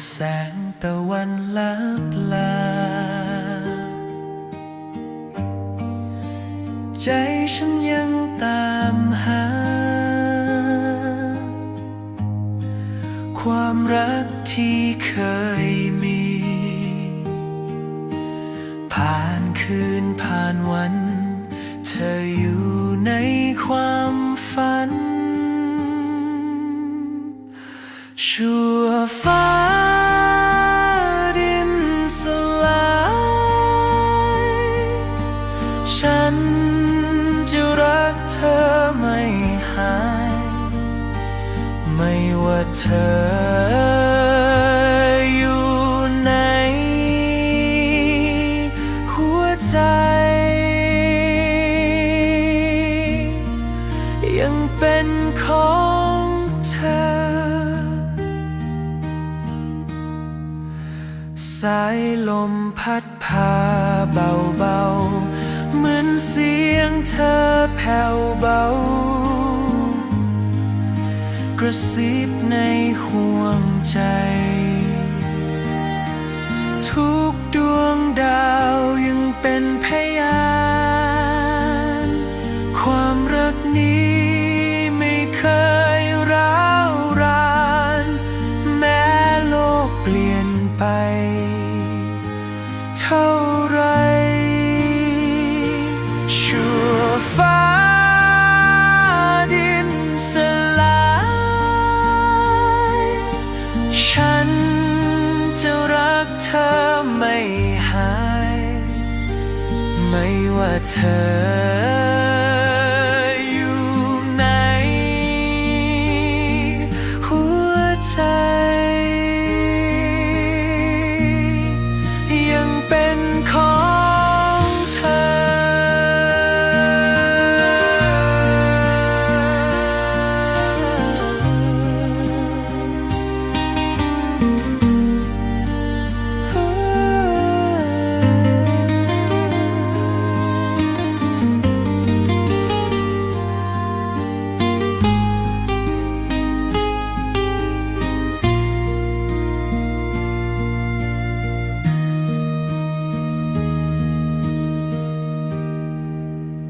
ือแสงตะวันลับลา ใจฉันยังตามหา ความรักที่เคยมี ผ่านคืนผ่านวัน เธออยู่ในความฝัน ชั่วฟ้า อไม่หาย ไม่ว่าเธออยู่ไหนหัวใจ ยังเป็นของเธอ สายลมพัดพาเบาๆ ยงเธอแผ่วเบา กระซิบในห่วงใจ ทุกดวงดาวยังเป็นพยาน ไม่หมว่าเธอ